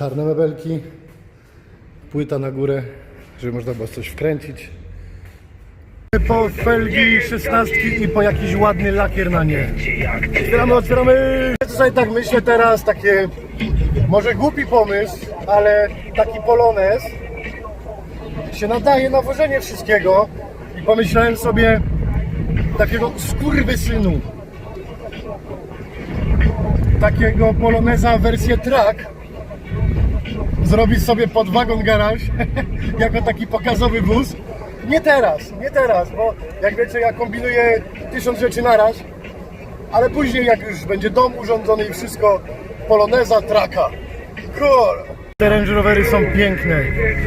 Czarne mebelki, płyta na górę, żeby można było coś wkręcić. Po felgi szesnastki i po jakiś ładny lakier na nie. Otwieramy, otwieramy! Ja Tutaj tak myślę teraz, takie może głupi pomysł, ale taki polonez się nadaje na wożenie wszystkiego i pomyślałem sobie takiego skurwysynu takiego poloneza wersję track zrobić sobie pod wagon garaż jako taki pokazowy wóz. Nie teraz, nie teraz, bo jak wiecie ja kombinuję tysiąc rzeczy naraz, ale później jak już będzie dom urządzony i wszystko, poloneza traka. Cool. Te Range Rovery są piękne,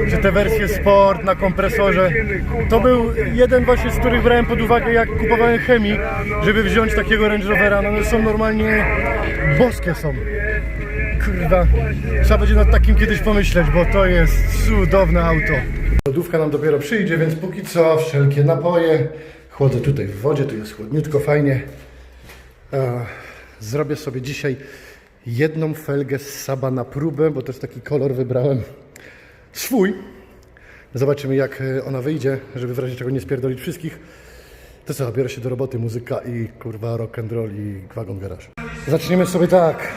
czy te wersje Sport na kompresorze. To był jeden właśnie z których brałem pod uwagę jak kupowałem chemii, żeby wziąć takiego Range Rovera. No one są normalnie boskie są. Kurwa, trzeba będzie nad takim kiedyś pomyśleć, bo to jest cudowne auto. Lodówka nam dopiero przyjdzie, więc póki co wszelkie napoje. Chłodzę tutaj w wodzie, tu jest chłodniutko, fajnie. E, Zrobię sobie dzisiaj jedną felgę z Saba na próbę, bo też taki kolor wybrałem swój. Zobaczymy jak e, ona wyjdzie, żeby w razie czego nie spierdolić wszystkich. To co, biorę się do roboty, muzyka i kurwa rock and roll i wagon garaż. Zaczniemy sobie tak.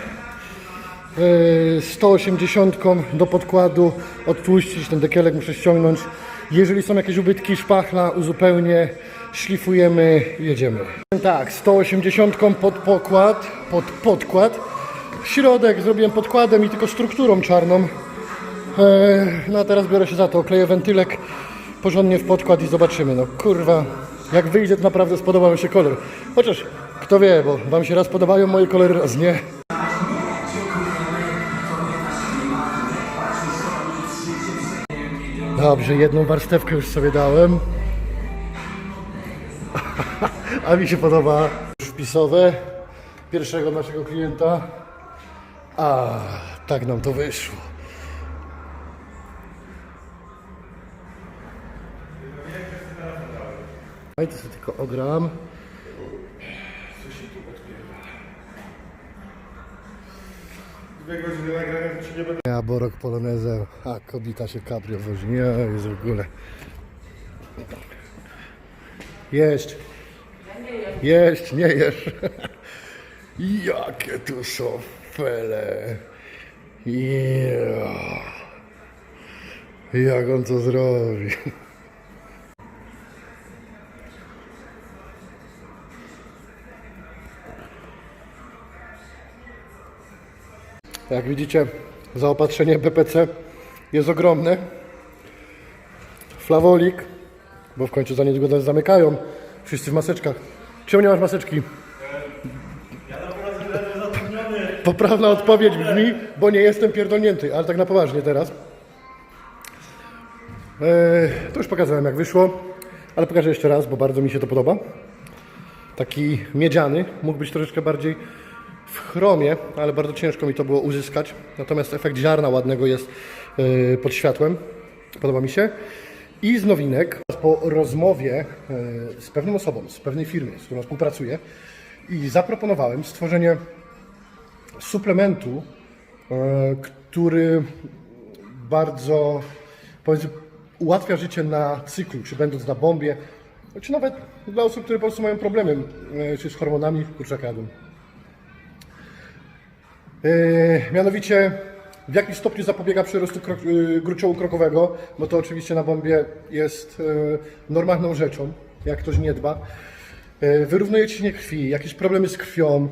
Yy, 180 do podkładu, odtłuścić ten dekielek, muszę ściągnąć. Jeżeli są jakieś ubytki, szpachla, uzupełnię, szlifujemy, jedziemy. Tak, 180 pod pokład, pod podkład. Środek zrobiłem podkładem i tylko strukturą czarną. Yy, No a teraz biorę się za to, okleję wentylek porządnie w podkład i zobaczymy. No kurwa, jak wyjdzie to naprawdę spodoba mi się kolor. Chociaż kto wie, bo wam się raz podobają moje kolory, raz nie. Dobrze, jedną warstewkę już sobie dałem. A mi się podoba wpisowe pierwszego naszego klienta. A, tak nam to wyszło. No i to sobie tylko ogram. Dwie godziny nagrania to ci nie będę... Ja Borok Polonezem, a kobita się kabrio wozi. Nie, jest w ogóle. Jeść. Jeść, nie jesz. Jakie tu są fele. Ja. Jak on to zrobi? Jak widzicie, zaopatrzenie BPC jest ogromne. Flawolik, bo w końcu za niedługo zamykają. Wszyscy w maseczkach. Czemu nie masz maseczki? Poprawna odpowiedź brzmi, bo nie jestem pierdolnięty, ale tak na poważnie teraz. Eee, to już pokazałem jak wyszło, ale pokażę jeszcze raz, bo bardzo mi się to podoba. Taki miedziany, mógł być troszeczkę bardziej w chromie, ale bardzo ciężko mi to było uzyskać. Natomiast efekt ziarna ładnego jest yy, pod światłem. Podoba mi się. I z nowinek, po rozmowie yy, z pewną osobą, z pewnej firmy, z którą współpracuję i zaproponowałem stworzenie suplementu, yy, który bardzo powiedzmy, ułatwia życie na cyklu, czy będąc na bombie, czy nawet dla osób, które po prostu mają problemy, czy z hormonami, kurczaka jadłem. Yy, mianowicie w jakim stopniu zapobiega przyrostu krok, yy, gruczołu krokowego, bo to oczywiście na bombie jest yy, normalną rzeczą, jak ktoś nie dba. Wyrównuje ciśnienie krwi, jakieś problemy z krwią,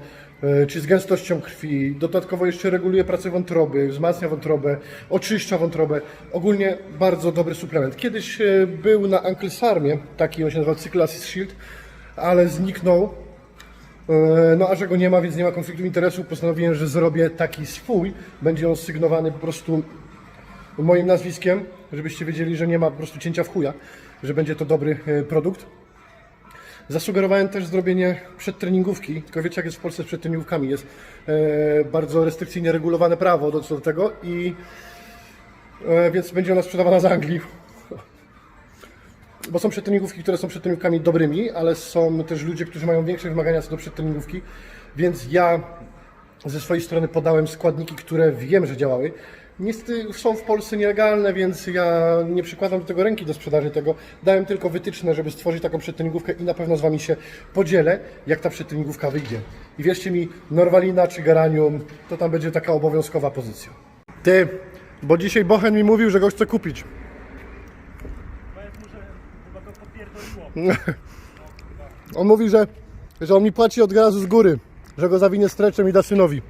czy z gęstością krwi. Dodatkowo jeszcze reguluje pracę wątroby, wzmacnia wątrobę, oczyszcza wątrobę. Ogólnie bardzo dobry suplement. Kiedyś był na Ankylsarmie, taki on się nazywał Cycle Assist Shield, ale zniknął E, No a że go nie ma, więc nie ma konfliktu interesu, postanowiłem, że zrobię taki swój. Będzie on sygnowany po prostu moim nazwiskiem, żebyście wiedzieli, że nie ma po prostu cięcia w chuja, że będzie to dobry e, produkt. Zasugerowałem też zrobienie przedtreningówki, tylko wiecie jak jest w Polsce z przedtreningówkami, jest e, bardzo restrykcyjnie regulowane prawo do, do tego i e, więc będzie ona sprzedawana z Anglii. Bo są przedtreningówki, które są przedtreningówkami dobrymi, ale są też ludzie, którzy mają większe wymagania co do przedtreningówki, więc ja ze swojej strony podałem składniki, które wiem, że działały. Niestety są w Polsce nielegalne, więc ja nie przykładam do tego ręki do sprzedaży tego. Dałem tylko wytyczne, żeby stworzyć taką przedtreningówkę i na pewno z Wami się podzielę, jak ta przedtreningówka wyjdzie. I wierzcie mi, Norwalina czy Geranium, to tam będzie taka obowiązkowa pozycja. Ty, bo dzisiaj Bochen mi mówił, że go chce kupić. Powiedz mu, że chyba go popierdoliło. On mówi, że, że on mi płaci od razu z góry, że go zawinie streczem i da synowi.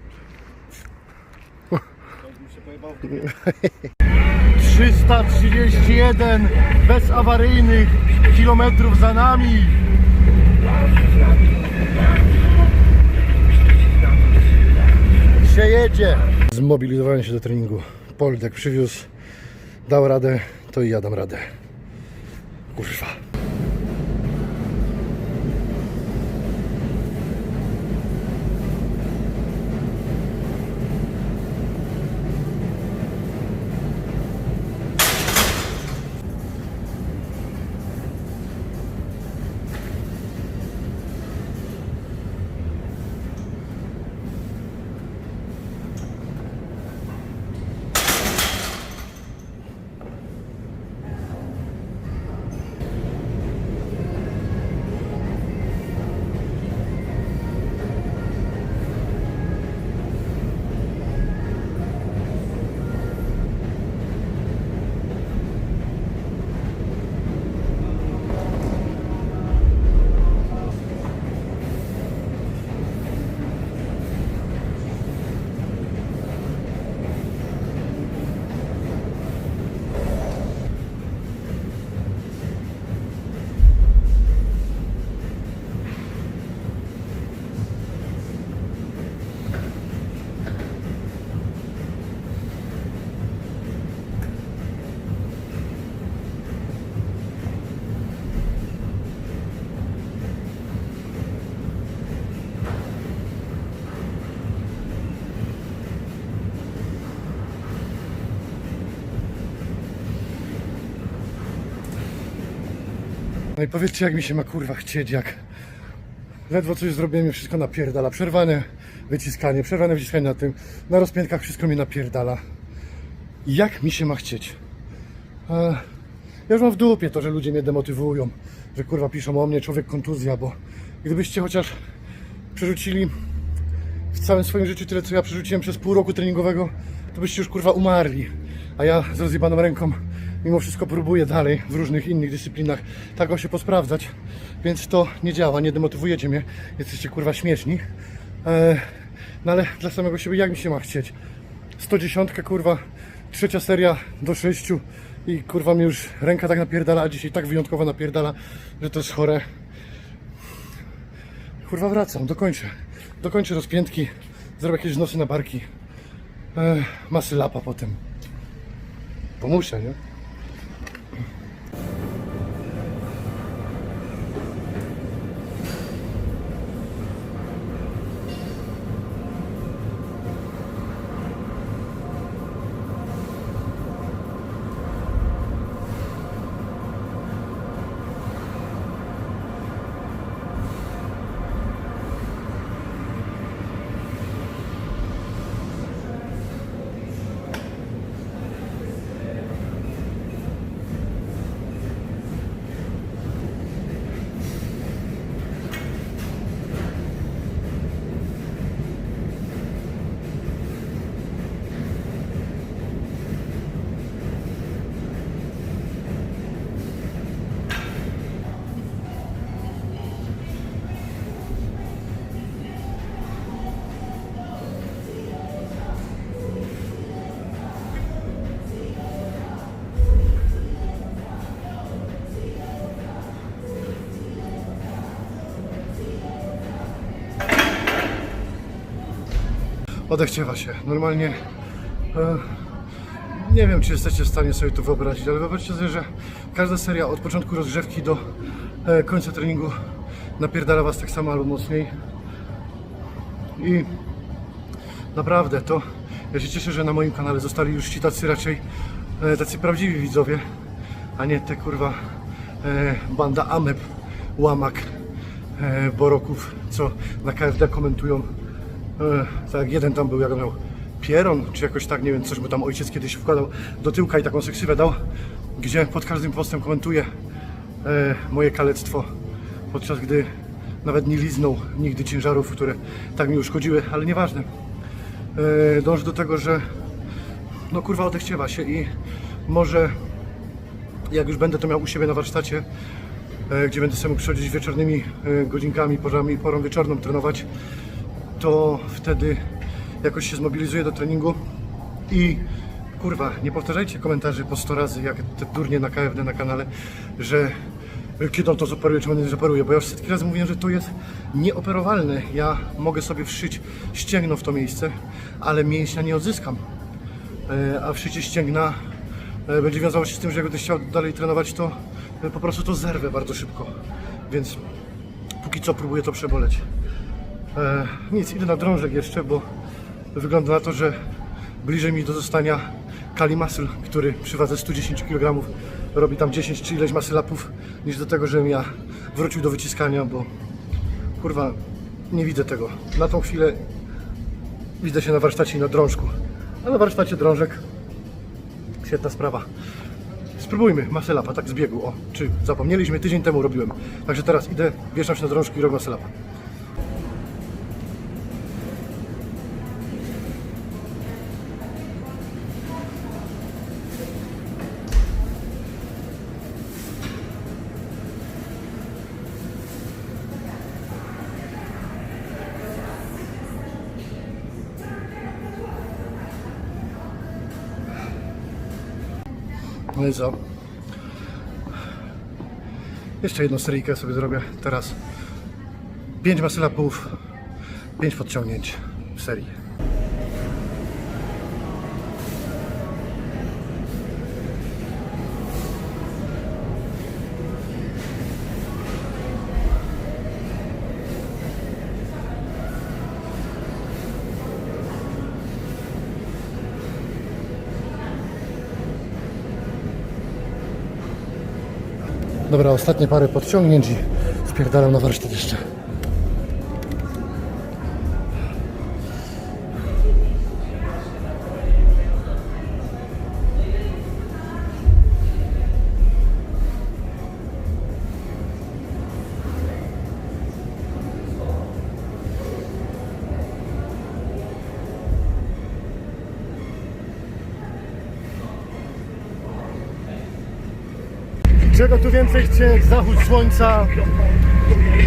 331 bezawaryjnych kilometrów za nami. Się jedzie. Zmobilizowałem się do treningu. Poldek przywiózł, dał radę, to i ja dam radę. Kurwa. No i powiedzcie, jak mi się ma kurwa chcieć, jak ledwo coś zrobiłem wszystko napierdala. Przerwane wyciskanie, przerwane wyciskanie na tym, na rozpiętkach wszystko mi napierdala. Jak mi się ma chcieć? E, ja już mam w dupie to, że ludzie mnie demotywują, że kurwa piszą o mnie, człowiek kontuzja, bo gdybyście chociaż przerzucili w całym swoim życiu tyle, co ja przerzuciłem przez pół roku treningowego, to byście już kurwa umarli. A ja z rozjebaną ręką mimo wszystko próbuję dalej w różnych innych dyscyplinach tak się posprawdzać, więc to nie działa, nie demotywujecie mnie, jesteście kurwa śmieszni. E, no ale dla samego siebie jak mi się ma chcieć? 110 kurwa, trzecia seria do 6 i kurwa mi już ręka tak napierdala, a dzisiaj tak wyjątkowo napierdala, że to jest chore. Kurwa wracam, dokończę. Dokończę rozpiętki, zrobię jakieś nosy na barki. E, masy lapa potem. Bo muszę, nie? Odechciewa się. Normalnie e, nie wiem, czy jesteście w stanie sobie to wyobrazić, ale wyobraźcie sobie, że każda seria od początku rozgrzewki do e, końca treningu napierdala was tak samo albo mocniej. I naprawdę to ja się cieszę, że na moim kanale zostali już ci tacy raczej e, tacy prawdziwi widzowie, a nie te kurwa banda ameb, łamak, boroków, co na KFD komentują Tak, jeden tam był, jak on miał pieron, czy jakoś tak, nie wiem, coś mu tam ojciec kiedyś wkładał do tyłka i taką seksywę dał, gdzie pod każdym postem komentuje e, moje kalectwo, podczas gdy nawet nie liznął nigdy ciężarów, które tak mi uszkodziły, ale nieważne. E, dąży do tego, że no kurwa odechciewa się i może jak już będę to miał u siebie na warsztacie, e, gdzie będę sobie przychodzić wieczornymi e, godzinkami, porami, porą wieczorną trenować, to wtedy jakoś się zmobilizuję do treningu i kurwa, nie powtarzajcie komentarzy po 100 razy, jak te durnie na KFD na kanale, że kiedy on to zoperuje, czy on nie zoperuje, bo ja już setki razy mówiłem, że to jest nieoperowalne. Ja mogę sobie wszyć ścięgno w to miejsce, ale mięśnia nie odzyskam. E, a wszycie ścięgna e, będzie wiązało się z tym, że jak będę chciał dalej trenować, to e, po prostu to zerwę bardzo szybko. Więc póki co próbuję to przeboleć. E, nic, idę na drążek jeszcze, bo wygląda na to, że bliżej mi do zostania Kali Muscle, który przy wadze 110 kg robi tam 10 czy ileś masy lapów, niż do tego, żebym ja wrócił do wyciskania, bo kurwa nie widzę tego. Na tą chwilę widzę się na warsztacie i na drążku. A na warsztacie drążek świetna sprawa. Spróbujmy masę lapa, tak z biegu. O, czy zapomnieliśmy, tydzień temu robiłem. Także teraz idę, wieszam się na drążku i robię masę Jeszcze jedną seryjkę sobie zrobię teraz. 5 masylapów, 5 podciągnięć w serii. Dobra, ostatnie parę podciągnięć i spierdalam na warsztat jeszcze. Czego tu więcej chcieć? Zachód słońca?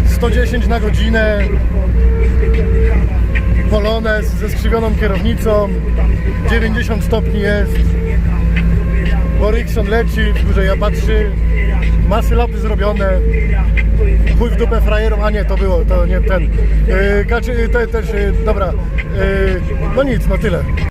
110 na godzinę. Polones ze skrzywioną kierownicą. 90 stopni jest. Borykson leci, w górze ja patrzy. Masy lapy zrobione. Chuj w dupę frajerom, a nie, to było, to nie ten. Yy, Kaczy, te, też, yy, dobra. Yy, No nic, no tyle